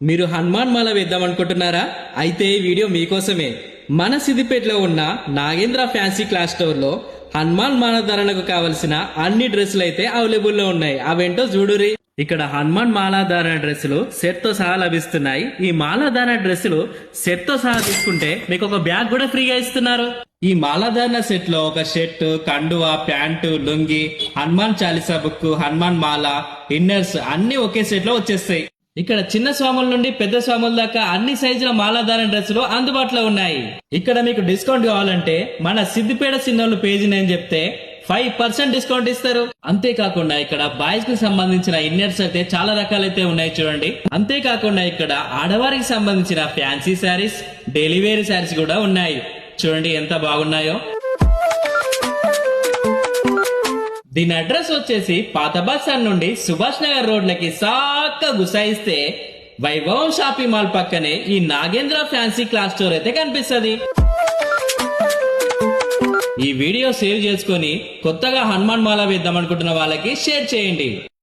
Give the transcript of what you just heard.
మీరు హనుమాన్ మాల వేద్దాం అనుకుంటున్నారా అయితే ఈ వీడియో మీకోసమే. మన సిద్దిపేటలో ఉన్న నాగేంద్ర ఫ్యాన్సీ క్లాస్ స్టోర్లో హనుమాన్ మాల ధరలకు కావలసిన అన్ని డ్రెస్సులు అయితే అవైలబుల్లో ఉన్నాయి. అవేంటో చూడురి ఇక్కడ హనుమాన్ మాలాధారణ డ్రెస్సులు సెట్తో సహా లభిస్తున్నాయి. ఈ మాలాధారణ డ్రెస్సులు సెట్తో సహా తీసుకుంటే మీకు ఒక బ్యాగ్ కూడా ఫ్రీగా ఇస్తున్నారు. ఈ మాలాధారణ సెట్లో ఒక షర్ట్ కండువా ప్యాంటు లుంగి హనుమాన్ చాలీసా బుక్ హనుమాన్ మాల ఇన్నర్స్ అన్ని ఒకే సెట్లో వచ్చేస్తాయి. ఇక్కడ చిన్న స్వాముల నుండి పెద్ద స్వాముల దాకా అన్ని సైజుల మాలాధారణ డ్రెస్సులు అందుబాటులో ఉన్నాయి. ఇక్కడ మీకు డిస్కౌంట్ కావాలంటే మన సిద్దిపేట సిన్నోళ్ళు పేజీ నేను చెప్తే ఫైవ్ పర్సెంట్ డిస్కౌంట్ ఇస్తారు. అంతేకాకుండా ఇక్కడ బాయ్స్కి సంబంధించిన ఇన్నర్స్ అయితే చాలా రకాలైతే ఉన్నాయి చూడండి. అంతేకాకుండా ఇక్కడ ఆడవారికి సంబంధించిన fancy sarees daily wear sarees కూడా ఉన్నాయి. చూడండి ఎంత బాగున్నాయో. దీని అడ్రస్ వచ్చేసి పాత బస్ స్టాండ్ నుండి సుభాష్ నగర్ రోడ్లకి సాక్క గుసాయిస్తే వైభవం షాపింగ్ మాల్ పక్కనే ఈ నాగేంద్ర ఫ్యాన్సీ క్లాస్ స్టోర్ అయితే కనిపిస్తుంది. ఈ వీడియో సేవ్ చేసుకొని కొత్తగా హనుమాన్ మాల వేద్దాం అనుకుంటున్న వాళ్ళకి షేర్ చేయండి.